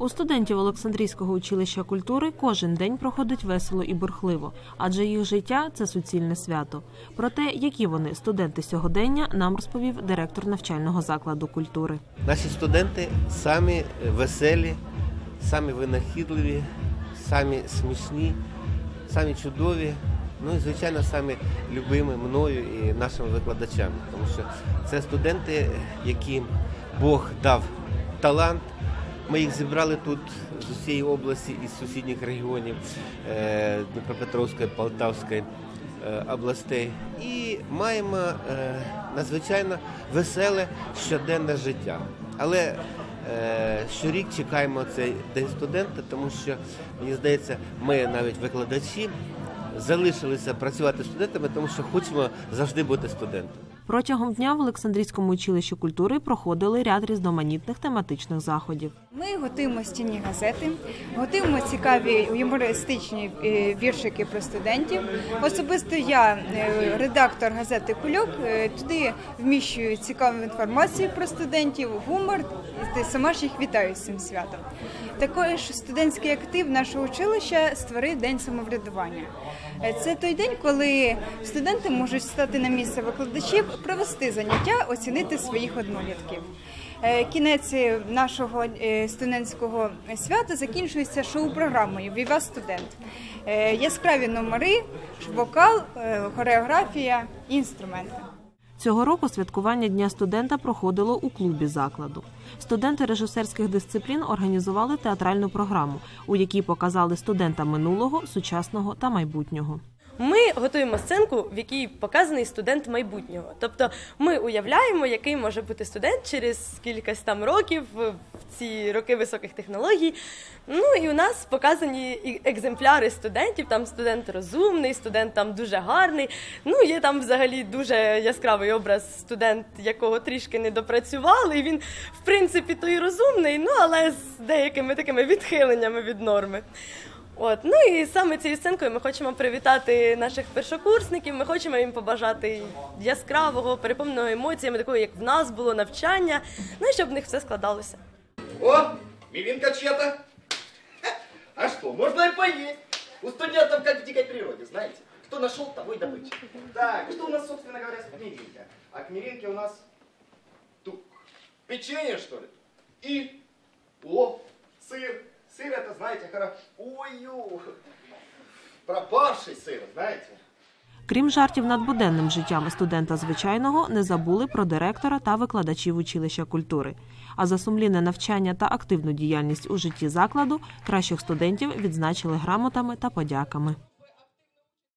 У студентів Олександрійського училища культури кожен день проходить весело і бурхливо, адже їх життя це суцільне свято. Про те, які вони студенти сьогодення, нам розповів директор навчального закладу культури. Наші студенти самі веселі, самі винахідливі, самі смішні, самі чудові. Ну і звичайно, самі любимі мною і нашими викладачами, тому що це студенти, яким Бог дав талант. Ми їх зібрали тут з усієї області із сусідніх регіонів е, Дніпропетровської, Полтавської е, областей і маємо е, надзвичайно веселе щоденне життя. Але щорік чекаємо цей день студента, тому що мені здається, ми навіть викладачі залишилися працювати студентами, тому що хочемо завжди бути студентом. Протягом дня в Олександрійському училищі культури проходили ряд різноманітних тематичних заходів. Ми готуємо стінні газети, готуємо цікаві юмористичні е, віршики про студентів. Особисто я, е, редактор газети Кульок, е, туди вміщую цікаву інформацію про студентів, гумор сама ж їх вітаю з цим святом. Також студентський актив нашого училища створив день самоврядування. Це той день, коли студенти можуть стати на місце викладачів, провести заняття, оцінити своїх однолітків. Е, Кінець нашого е, студентського свята закінчується шоу-програмою Віва студент. Яскраві номери, вокал, е, хореографія, інструменти. Цього року святкування Дня студента проходило у клубі закладу. Студенти режисерських дисциплін організували театральну програму, у якій показали студента минулого, сучасного та майбутнього. Ми готуємо сценку, в якій показаний студент майбутнього. Тобто ми уявляємо, який може бути студент через кількась там років в ці роки високих технологій. Ну і у нас показані екземпляри студентів. Там студент розумний, студент там дуже гарний. Ну є там взагалі дуже яскравий образ студент, якого трішки не допрацювали. Він, в принципі, то і розумний, ну але з деякими такими відхиленнями від норми. От, ну і саме цією сценкою ми хочемо привітати наших першокурсників. Ми хочемо їм побажати яскравого, переповненого емоціями, такого, як в нас було навчання. Ну і щоб в них все складалося. О, мивинка чья-то. А что, можно и поесть. У студентов как в дикой природе, знаете. Кто нашел, того и добыча. Так, что у нас, собственно говоря, с мивинка? А к мивинке у нас тут печенье, что ли? И, о, сыр. Сыр это, знаете, хоро... Ой-ю, пропавший сир, знаете. Крім жартів над буденним життям студента звичайного, не забули про директора та викладачів училища культури. А за сумлінне навчання та активну діяльність у житті закладу кращих студентів відзначили грамотами та подяками.